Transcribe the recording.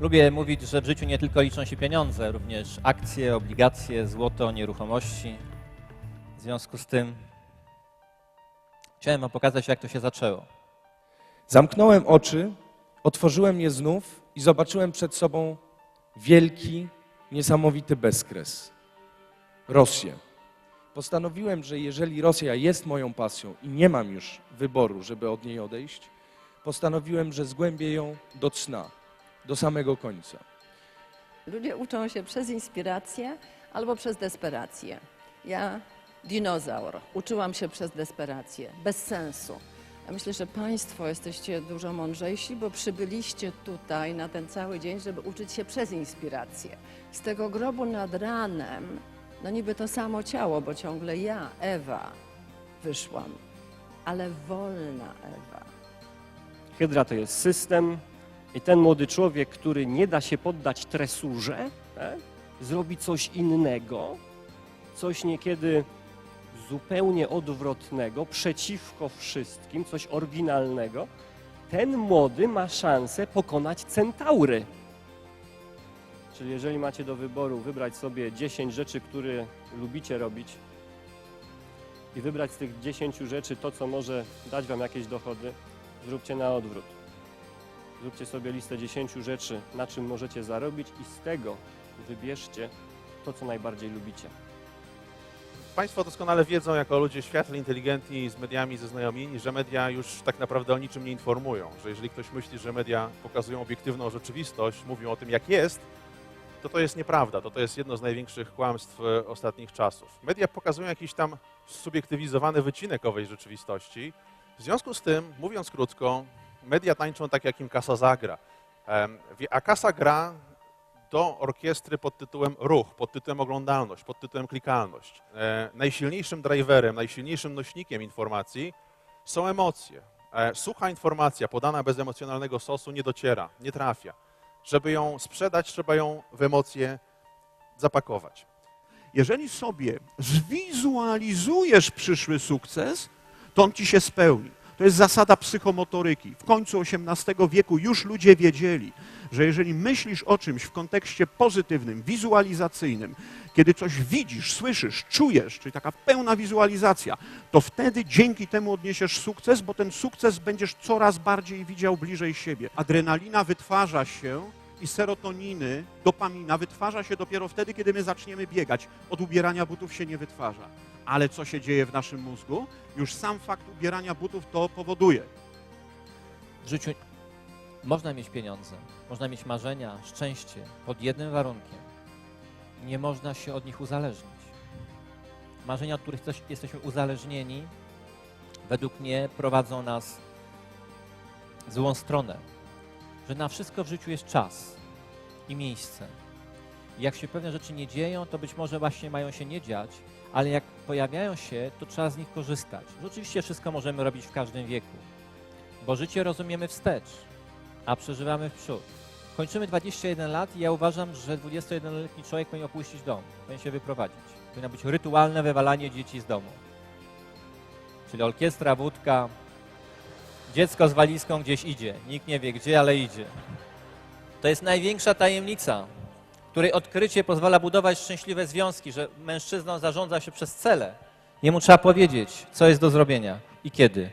Lubię mówić, że w życiu nie tylko liczą się pieniądze, również akcje, obligacje, złoto, nieruchomości. W związku z tym chciałem pokazać, jak to się zaczęło. Zamknąłem oczy, otworzyłem je znów i zobaczyłem przed sobą wielki, niesamowity bezkres. Rosję. Postanowiłem, że jeżeli Rosja jest moją pasją i nie mam już wyboru, żeby od niej odejść, postanowiłem, że zgłębię ją do cna, do samego końca. Ludzie uczą się przez inspirację albo przez desperację. Ja, dinozaur, uczyłam się przez desperację, bez sensu. Ja myślę, że Państwo jesteście dużo mądrzejsi, bo przybyliście tutaj na ten cały dzień, żeby uczyć się przez inspirację. Z tego grobu nad ranem, no niby to samo ciało, bo ciągle ja, Ewa, wyszłam, ale wolna Ewa. Hydra to jest system i ten młody człowiek, który nie da się poddać tresurze, tak, zrobi coś innego, coś niekiedy zupełnie odwrotnego, przeciwko wszystkim, coś oryginalnego. Ten młody ma szansę pokonać centaury. Czyli jeżeli macie do wyboru wybrać sobie 10 rzeczy, które lubicie robić i wybrać z tych 10 rzeczy to, co może dać wam jakieś dochody, zróbcie na odwrót. Zróbcie sobie listę 10 rzeczy, na czym możecie zarobić i z tego wybierzcie to, co najbardziej lubicie. Państwo doskonale wiedzą, jako ludzie światli, inteligentni, z mediami zaznajomieni, że media już tak naprawdę o niczym nie informują. Że jeżeli ktoś myśli, że media pokazują obiektywną rzeczywistość, mówią o tym, jak jest, to to jest nieprawda. To to jest jedno z największych kłamstw e, ostatnich czasów. Media pokazują jakiś tam subiektywizowany wycinek owej rzeczywistości. W związku z tym, mówiąc krótko, media tańczą tak, jak im kasa zagra. A kasa gra do orkiestry pod tytułem ruch, pod tytułem oglądalność, pod tytułem klikalność. E, najsilniejszym driverem, najsilniejszym nośnikiem informacji są emocje. E, sucha informacja podana bez emocjonalnego sosu nie dociera, nie trafia. Żeby ją sprzedać, trzeba ją w emocje zapakować. Jeżeli sobie zwizualizujesz przyszły sukces, to on ci się spełni. To jest zasada psychomotoryki. W końcu XVIII wieku już ludzie wiedzieli, że jeżeli myślisz o czymś w kontekście pozytywnym, wizualizacyjnym, kiedy coś widzisz, słyszysz, czujesz, czyli taka pełna wizualizacja, to wtedy dzięki temu odniesiesz sukces, bo ten sukces będziesz coraz bardziej widział bliżej siebie. Adrenalina wytwarza się i serotoniny, dopamina wytwarza się dopiero wtedy, kiedy my zaczniemy biegać. Od ubierania butów się nie wytwarza. Ale co się dzieje w naszym mózgu? Już sam fakt ubierania butów to powoduje. W życiu można mieć pieniądze, można mieć marzenia, szczęście, pod jednym warunkiem. Nie można się od nich uzależnić. Marzenia, od których jesteśmy uzależnieni, według mnie prowadzą nas w złą stronę. Że na wszystko w życiu jest czas i miejsce. Jak się pewne rzeczy nie dzieją, to być może właśnie mają się nie dziać, ale jak pojawiają się, to trzeba z nich korzystać. Że oczywiście wszystko możemy robić w każdym wieku, bo życie rozumiemy wstecz, a przeżywamy w przód. Kończymy 21 lat i ja uważam, że 21-letni człowiek powinien opuścić dom, powinien się wyprowadzić. Powinno być rytualne wywalanie dzieci z domu. Czyli orkiestra, wódka, dziecko z walizką gdzieś idzie. Nikt nie wie gdzie, ale idzie. To jest największa tajemnica, której odkrycie pozwala budować szczęśliwe związki, że mężczyzną zarządza się przez cele. Jemu trzeba powiedzieć, co jest do zrobienia i kiedy.